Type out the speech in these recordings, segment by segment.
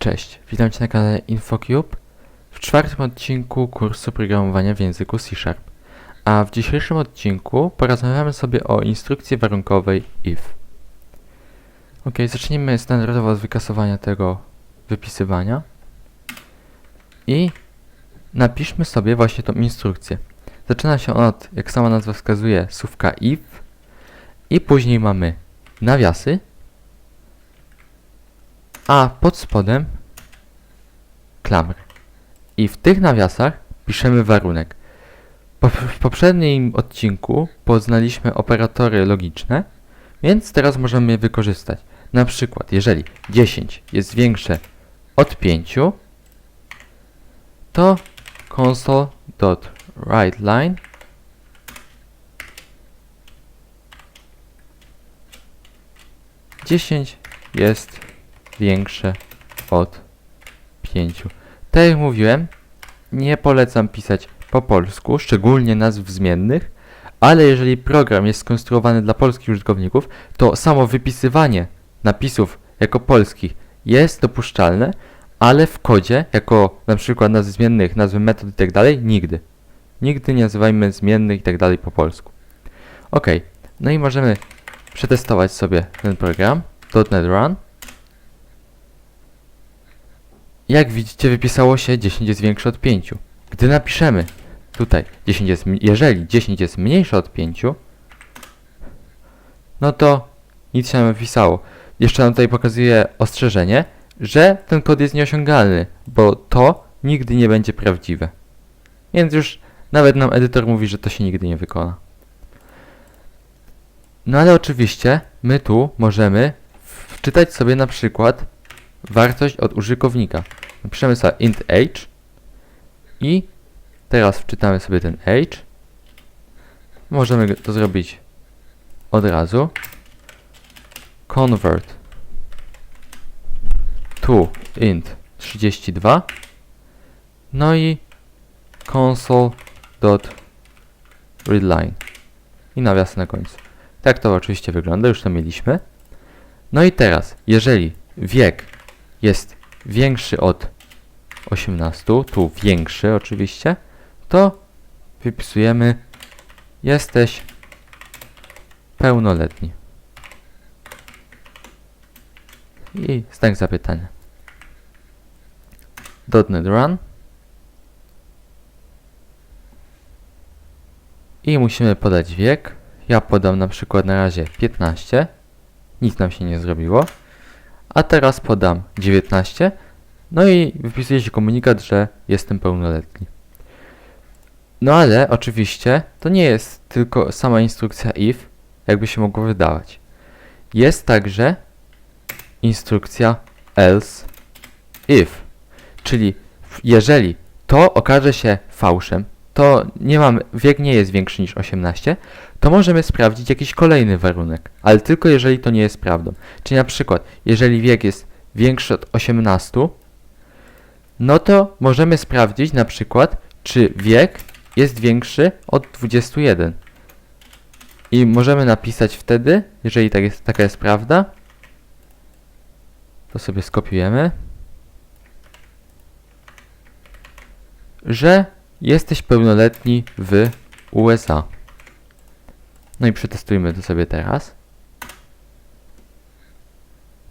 Cześć, witam Cię na kanale InfoCube w czwartym odcinku kursu programowania w języku C Sharp. A w dzisiejszym odcinku porozmawiamy sobie o instrukcji warunkowej if. Ok, zacznijmy standardowo od wykasowania tego wypisywania i napiszmy sobie właśnie tą instrukcję. Zaczyna się ona od, jak sama nazwa wskazuje, słówka if i później mamy nawiasy, a pod spodem klamry. I w tych nawiasach piszemy warunek. Po, w poprzednim odcinku poznaliśmy operatory logiczne, więc teraz możemy je wykorzystać. Na przykład, jeżeli 10 jest większe od 5, to console.writeLine dziesięć jest większe od 5. Tak jak mówiłem, nie polecam pisać po polsku, szczególnie nazw zmiennych, ale jeżeli program jest skonstruowany dla polskich użytkowników, to samo wypisywanie napisów jako polskich jest dopuszczalne, ale w kodzie, jako na przykład nazw zmiennych, nazwy metod i tak nigdy. Nigdy nie nazywajmy zmiennych i tak po polsku. Ok, no i możemy przetestować sobie ten program. .NET Run. Jak widzicie, wypisało się 10 jest większe od 5. Gdy napiszemy tutaj 10 jest, jeżeli 10 jest mniejsze od 5, no to nic się nam wypisało. Jeszcze nam tutaj pokazuje ostrzeżenie, że ten kod jest nieosiągalny, bo to nigdy nie będzie prawdziwe. Więc już nawet nam edytor mówi, że to się nigdy nie wykona. No ale oczywiście my tu możemy wczytać sobie na przykład wartość od użytkownika. Napiszemy sobie int age i teraz wczytamy sobie ten age. Możemy to zrobić od razu. Convert to int 32 no i console.readline i nawias na końcu. Tak to oczywiście wygląda, już to mieliśmy. No i teraz, jeżeli wiek jest większy od 18, tu większy oczywiście, to wypisujemy jesteś pełnoletni. I znak zapytania. .NET Run. I musimy podać wiek. Ja podam na przykład na razie 15. Nic nam się nie zrobiło. A teraz podam 19. No i wypisuje się komunikat, że jestem pełnoletni. No ale oczywiście to nie jest tylko sama instrukcja if, jakby się mogło wydawać. Jest także instrukcja else if, czyli jeżeli to okaże się fałszem, to nie mamy, wiek nie jest większy niż 18, to możemy sprawdzić jakiś kolejny warunek, ale tylko jeżeli to nie jest prawdą. Czyli na przykład, jeżeli wiek jest większy od 18, no to możemy sprawdzić na przykład, czy wiek jest większy od 21. I możemy napisać wtedy, jeżeli tak jest, taka jest prawda, to sobie skopiujemy, że jesteś pełnoletni w USA. No i przetestujmy to sobie teraz.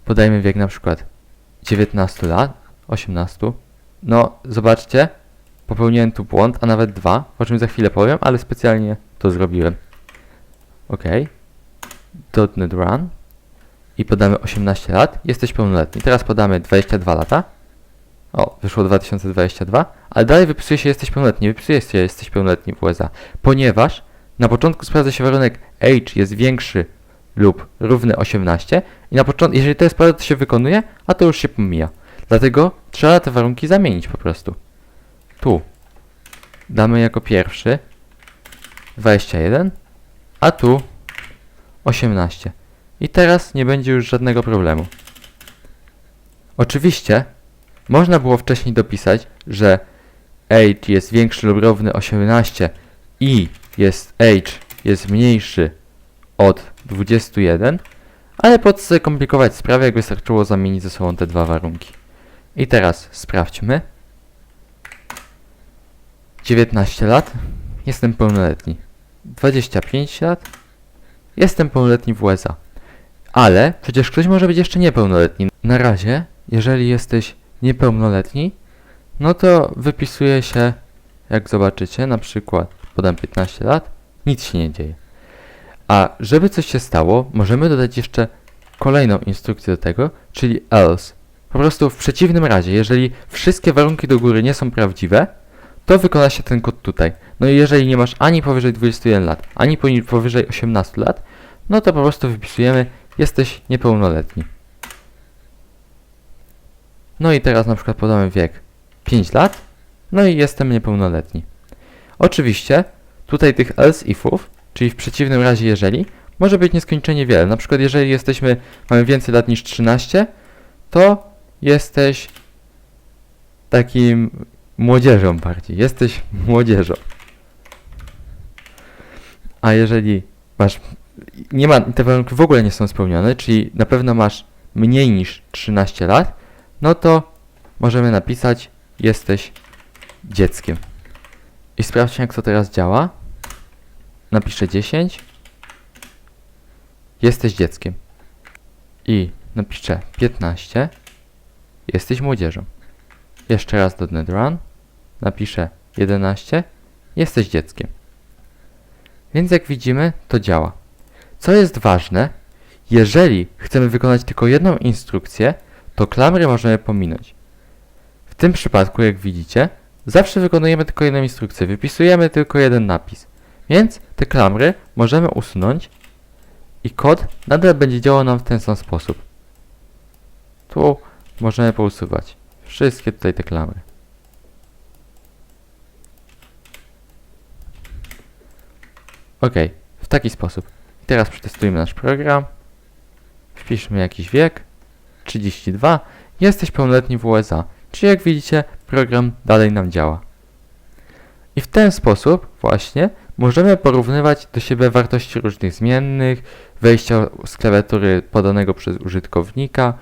Podajmy wiek na przykład 19 lat, 18. No, zobaczcie, popełniłem tu błąd, a nawet dwa, o czym za chwilę powiem, ale specjalnie to zrobiłem. OK. .NET Run. I podamy 18 lat. Jesteś pełnoletni. Teraz podamy 22 lata. O, wyszło 2022. Ale dalej wypisuje się jesteś pełnoletni. Wypisuje się jesteś pełnoletni w USA. Ponieważ na początku sprawdza się warunek age jest większy lub równy 18 i na początku, jeżeli to jest prawda, to się wykonuje, a to już się pomija. Dlatego trzeba te warunki zamienić po prostu. Tu damy jako pierwszy 21, a tu 18. I teraz nie będzie już żadnego problemu. Oczywiście można było wcześniej dopisać, że age jest większy lub równy 18 i jest age jest mniejszy od 21, ale po co sobie komplikować sprawę, jak wystarczyło zamienić ze sobą te dwa warunki. I teraz sprawdźmy. 19 lat. Jestem pełnoletni. 25 lat. Jestem pełnoletni w USA. Ale przecież ktoś może być jeszcze niepełnoletni. Na razie, jeżeli jesteś niepełnoletni, no to wypisuje się, jak zobaczycie, na przykład podam 15 lat, nic się nie dzieje. A żeby coś się stało, możemy dodać jeszcze kolejną instrukcję do tego, czyli else. Po prostu w przeciwnym razie, jeżeli wszystkie warunki do góry nie są prawdziwe, to wykona się ten kod tutaj. No i jeżeli nie masz ani powyżej 21 lat, ani powyżej 18 lat, no to po prostu wypisujemy, jesteś niepełnoletni. No i teraz na przykład podamy wiek 5 lat, no i jestem niepełnoletni. Oczywiście tutaj tych else ifów, czyli w przeciwnym razie jeżeli, może być nieskończenie wiele. Na przykład jeżeli jesteśmy, mamy więcej lat niż 13, to jesteś takim młodzieżą bardziej. Jesteś młodzieżą. A jeżeli masz, nie ma, te warunki w ogóle nie są spełnione, czyli na pewno masz mniej niż 13 lat, no to możemy napisać jesteś dzieckiem. I sprawdźmy jak to teraz działa. Napiszę 10. Jesteś dzieckiem. I napiszę 15. Jesteś młodzieżą. Jeszcze raz do run. Napiszę 11. Jesteś dzieckiem. Więc jak widzimy, to działa. Co jest ważne, jeżeli chcemy wykonać tylko jedną instrukcję, to klamry możemy pominąć. W tym przypadku, jak widzicie, zawsze wykonujemy tylko jedną instrukcję, wypisujemy tylko jeden napis. Więc te klamry możemy usunąć i kod nadal będzie działał nam w ten sam sposób. Tu możemy pousuwać wszystkie tutaj te klamry. Ok, w taki sposób. I teraz przetestujmy nasz program. Wpiszmy jakiś wiek. 32. Jesteś pełnoletni w USA. Czyli jak widzicie, program dalej nam działa. I w ten sposób właśnie możemy porównywać do siebie wartości różnych zmiennych, wejścia z klawiatury podanego przez użytkownika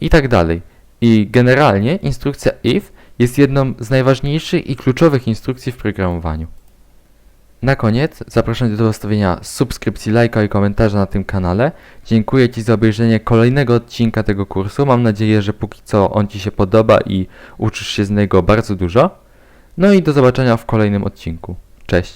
i tak dalej. I generalnie instrukcja if jest jedną z najważniejszych i kluczowych instrukcji w programowaniu. Na koniec zapraszam do zostawienia subskrypcji, lajka i komentarza na tym kanale. Dziękuję Ci za obejrzenie kolejnego odcinka tego kursu. Mam nadzieję, że póki co on Ci się podoba i uczysz się z niego bardzo dużo. No i do zobaczenia w kolejnym odcinku. Cześć!